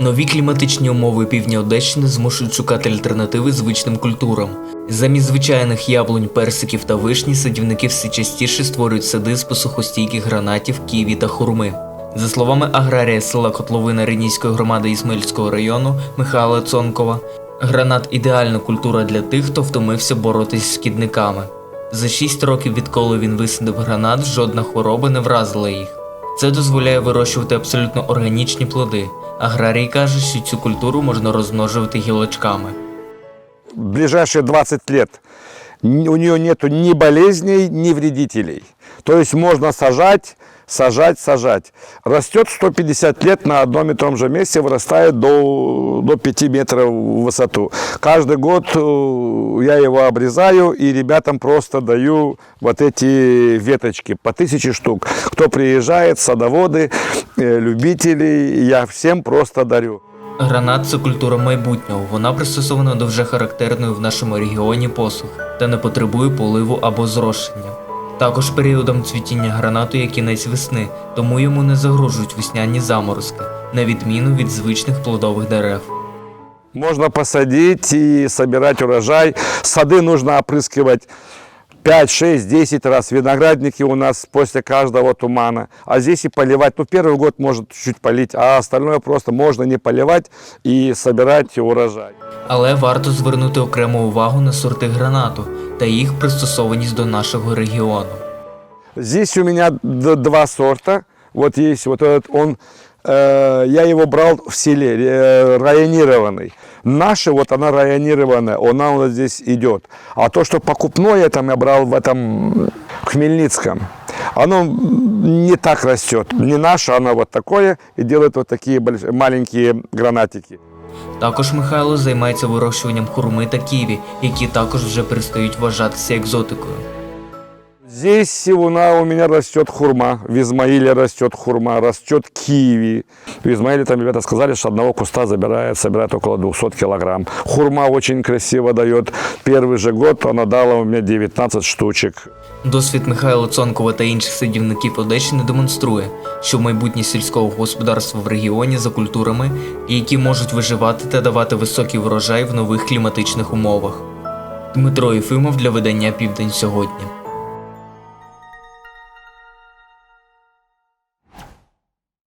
Нові кліматичні умови півдня Одещини змушують шукати альтернативи звичним культурам. Замість звичайних яблунь, персиків та вишні садівники все частіше створюють сади з посухостійких гранатів, ківі та хурми. За словами аграрія села Котловина Ренійської громади Ісмаїльського району Михайла Цонкова, гранат ідеальна культура для тих, хто втомився боротись з шкідниками. За 6 років, відколи він висадив гранат, жодна хвороба не вразила їх. Це дозволяє вирощувати абсолютно органічні плоди. Аграрій каже, що цю культуру можна розмножувати гілочками. в ближайшие 20 лет у нее нету ни болезней, ни вредителей. То есть можно сажать, сажать, сажать. Растет 150 лет на одном и том же месте, вырастает до, до 5 метров в высоту. Каждый год э, я его обрезаю и ребятам просто даю вот эти веточки по тысяче штук. Кто приезжает, садоводы, э, любители, я всем просто дарю. Гранат це культура майбутнього. Вона пристосована до вже характерної в нашому регіоні посухи та не потребує поливу або зрошення. Також періодом цвітіння гранату є кінець весни, тому йому не загрожують весняні заморозки, на відміну від звичних плодових дерев. Можна посадити і збирати урожай. Сади потрібно опрыскивать 5, 6, 10 раз. Виноградники у нас после каждого тумана. А здесь и поливать. Ну, первый год может чуть полить, а остальное просто можно не поливать и собирать урожай. Але варто звернути окрему увагу на сорти гранату та їх пристосованість до нашого регіону. Здесь у меня д- два сорта. Вот есть вот этот, он, э, я его брал в селе, э, районированный. Наши, вот она районированная, она у нас здесь идет. А то, что покупное, там я брал в этом Хмельницком, оно не так растет. Не наше, оно вот такое и делает вот такие больш- маленькие гранатики. Також Михайло займається вирощуванням хурми та ківі, які також вже перестають вважатися екзотикою. Здесь у, на, у меня растет хурма, в Измаиле растет хурма, растет киви. В Измаиле там ребята сказали, что одного куста забирает, собирает около 200 килограмм. Хурма очень красиво дает. Первый же год она дала у меня 19 штучек. Досвід Михайла Цонкова та інших садівників Одещини демонструє, що майбутнє сільського господарства в регіоні за культурами, які можуть виживати та давати високий врожай в нових кліматичних умовах. Дмитро Єфимов для видання Південь сьогодні.